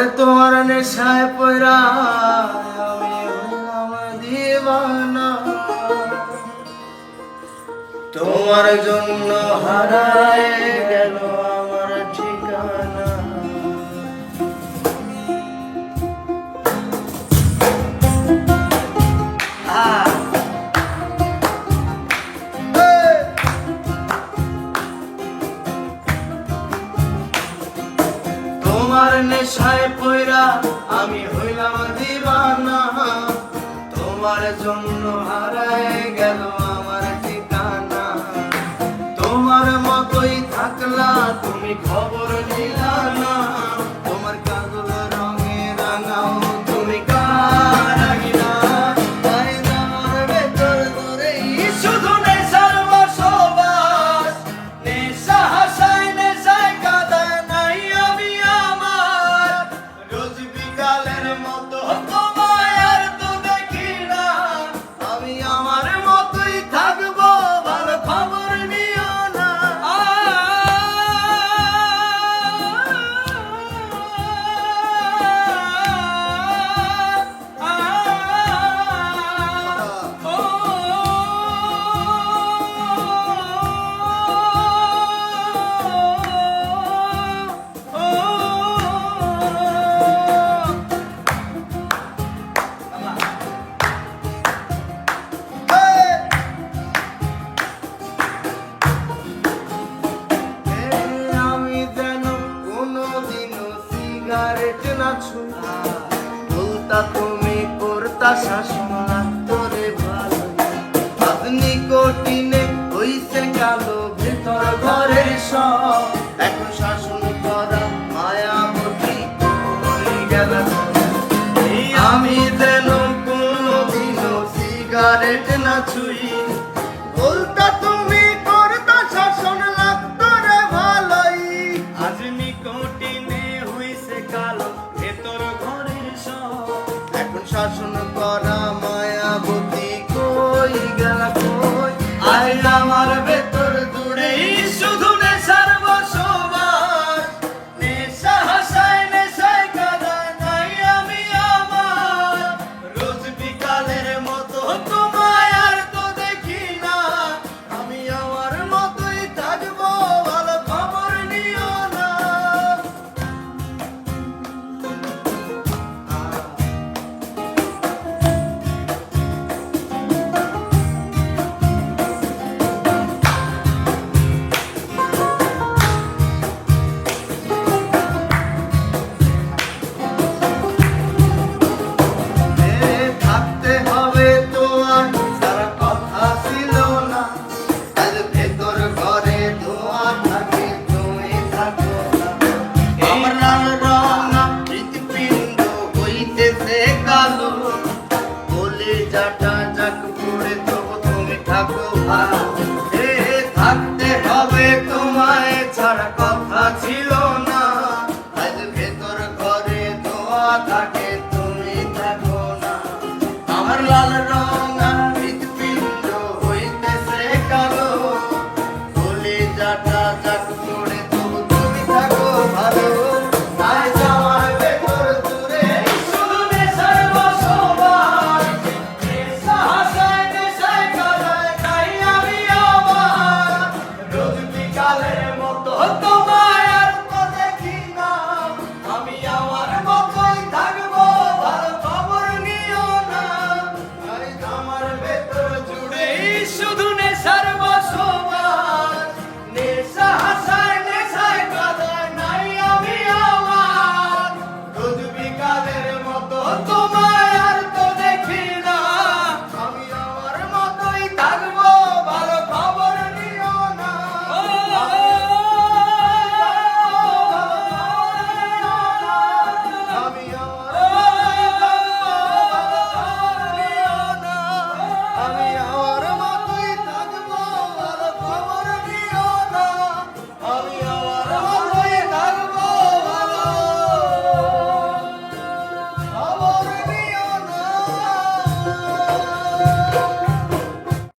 ওরে তোমার নেশায় পয়রা আমি হইলাম দিবানা। তোমার জন্য হারায় গেলো তোমার নেশায় পয়রা আমি হইলাম দিবানা। তোমার জন্য হারায় গেল সব। শাসন করা গেল। আমি যেন কোনো দিনও সিগারেট না ছুঁই Bye. と